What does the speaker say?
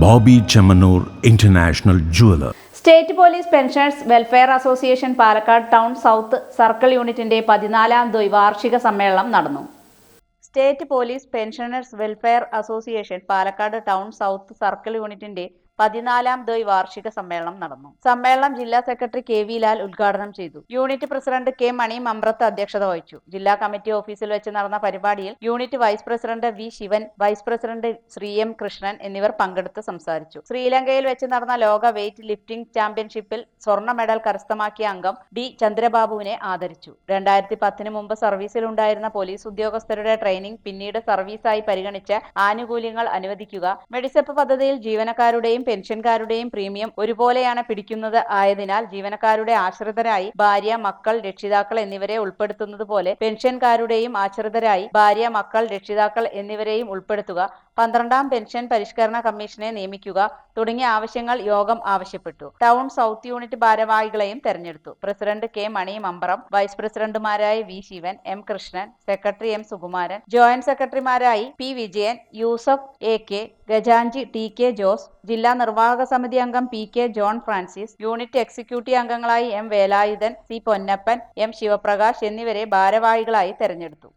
Bobby Chemmanur international jeweller. State police pensioners welfare association Palakkad town south circle യൂണിറ്റിന്റെ പതിനാലാം ദ്വൈവാർഷിക സമ്മേളനം നടന്നു. State police pensioners welfare association Palakkad town south circle യൂണിറ്റിന്റെ പതിനാലാം ദ്വൈ വാർഷിക സമ്മേളനം നടന്നു. സമ്മേളനം ജില്ലാ സെക്രട്ടറി കെ വി ലാൽ ഉദ്ഘാടനം ചെയ്തു. Unit president K Mani Mamrath അധ്യക്ഷത വഹിച്ചു. ജില്ലാ കമ്മിറ്റി ഓഫീസിൽ വെച്ച് നടന്ന പരിപാടിയിൽ unit vice president V Sivan vice president Shri M Krishnan എന്നിവർ പങ്കെടുത്ത് സംസാരിച്ചു. ശ്രീലങ്കയിൽ വെച്ച് നടന്ന ലോക വെയ്റ്റ് ലിഫ്റ്റിംഗ് ചാമ്പ്യൻഷിപ്പിൽ സ്വർണ മെഡൽ കരസ്ഥമാക്കിയ അംഗം ഡി ചന്ദ്രബാബുവിനെ ആദരിച്ചു. രണ്ടായിരത്തി പത്തിന് മുമ്പ് സർവീസിലുണ്ടായിരുന്ന പോലീസ് ഉദ്യോഗസ്ഥരുടെ ട്രെയിനിംഗ് പിന്നീട് സർവീസായി പരിഗണിച്ച് ആനുകൂല്യങ്ങൾ അനുവദിക്കുക. മെഡിസെപ്പ് പദ്ധതിയിൽ ജീവനക്കാരുടെയും പെൻഷൻകാരുടെയും പ്രീമിയം ഒരുപോലെയാണ് പിടിക്കുന്നത് ആയതിനാൽ ജീവനക്കാരുടെ ആശ്രിതരായി ഭാര്യ മക്കൾ രക്ഷിതാക്കൾ എന്നിവരെ ഉൾപ്പെടുത്തുന്നത് പോലെ പെൻഷൻകാരുടെയും ആശ്രിതരായി ഭാര്യ മക്കൾ രക്ഷിതാക്കൾ എന്നിവരെയും ഉൾപ്പെടുത്തുക. പന്ത്രണ്ടാം പെൻഷൻ പരിഷ്കരണ കമ്മീഷനെ നിയമിക്കുക തുടങ്ങിയ ആവശ്യങ്ങൾ യോഗം ആവശ്യപ്പെട്ടു. ടൗൺ സൗത്ത് യൂണിറ്റ് ഭാരവാഹികളെയും തെരഞ്ഞെടുത്തു. President K Mani Mambaram vice പ്രസിഡന്റുമാരായ V Sivan M Krishnan secretary M Sukumaran joint സെക്രട്ടറിമാരായി P Vijayan Yusuf A K ഗജാഞ്ചി T K Jose ജില്ലാ നിർവാഹക സമിതി അംഗം P K John Francis unit executive അംഗങ്ങളായി M Velayudhan C Ponnappan M Sivaprakash എന്നിവരെ ഭാരവാഹികളായി തെരഞ്ഞെടുത്തു.